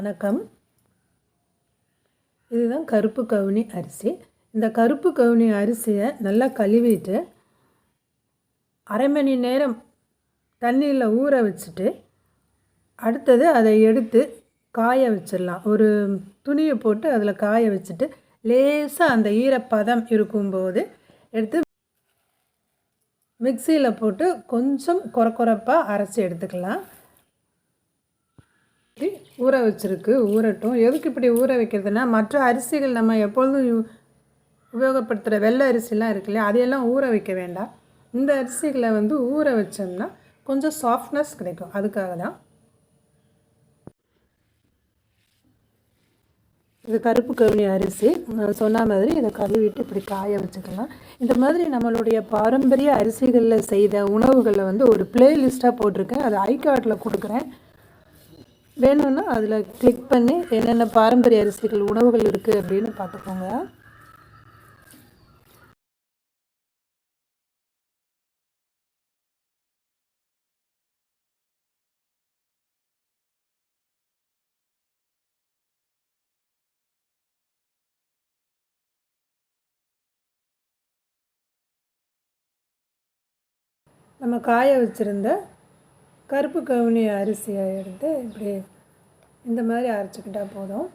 வணக்கம். இதுதான் கருப்பு கவுனி அரிசி. இந்த கருப்பு கவுனி அரிசியை நல்லா கழுவிட்டு அரை மணி நேரம் தண்ணியில் ஊற வச்சுட்டு அடுத்தது அதை எடுத்து காய வச்சிடலாம். ஒரு துணியை போட்டு அதில் காய வச்சுட்டு லேசாக அந்த ஈரப்பதம் இருக்கும்போது எடுத்து மிக்சியில் போட்டு கொஞ்சம் கொர கொரப்பாக அரைச்சி எடுத்துக்கலாம். ஊற வச்சிருக்கு ஊறட்டும். எதுக்கு இப்படி ஊற வைக்கிறதுனா மற்ற அரிசிகள் நம்ம எப்பொழுதும் உபயோகப்படுத்துகிற வெள்ளை அரிசிலாம் இருக்கு இல்லையா அதையெல்லாம் ஊற வைக்க வேண்டாம். இந்த அரிசிகளை வந்து ஊற வச்சோம்னா கொஞ்சம் சாஃப்ட்னஸ் கிடைக்கும். அதுக்காக தான். இது கருப்பு கவுனி அரிசி. நான் சொன்ன மாதிரி இதை கழுவிட்டு இப்படி காய வச்சுக்கலாம். இந்த மாதிரி நம்மளுடைய பாரம்பரிய அரிசிகளில் செய்த உணவுகளை வந்து ஒரு பிளேலிஸ்ட்டாக போட்டிருக்கேன். அது கார்டில் கொடுக்குறேன். வேணும்னா அதில் கிளிக் பண்ணி என்னென்ன பாரம்பரிய அரிசிகள் உணவுகள் இருக்குது அப்படின்னு பார்த்துக்கோங்க. நம்ம காய வச்சுருந்த கருப்பு கவுனி அரிசியை எடுத்து இப்படி இந்த மாதிரி அரைச்சிக்கிட்டால் போதும்.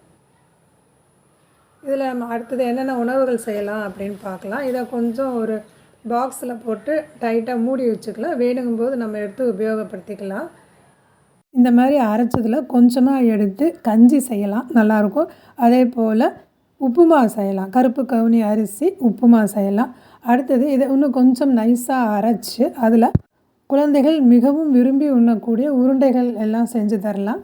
இதில் நம்ம அடுத்தது என்னென்ன உணவுகள் செய்யலாம் அப்படின்னு பார்க்கலாம். இதை கொஞ்சம் ஒரு பாக்ஸில் போட்டு டைட்டாக மூடி வச்சுக்கலாம். வேணுங்கும்போது நம்ம எடுத்து உபயோகப்படுத்திக்கலாம். இந்த மாதிரி அரைச்சதில் கொஞ்சமாக எடுத்து கஞ்சி செய்யலாம். நல்லாயிருக்கும். அதே போல் உப்புமா செய்யலாம். கருப்பு கவுனி அரிசி உப்புமா செய்யலாம். அடுத்தது இதை இன்னும் கொஞ்சம் நைஸாக அரைச்சி அதில் குழந்தைகள் மிகவும் விரும்பி உண்ணக்கூடிய உருண்டைகள் எல்லாம் செஞ்சு தரலாம்.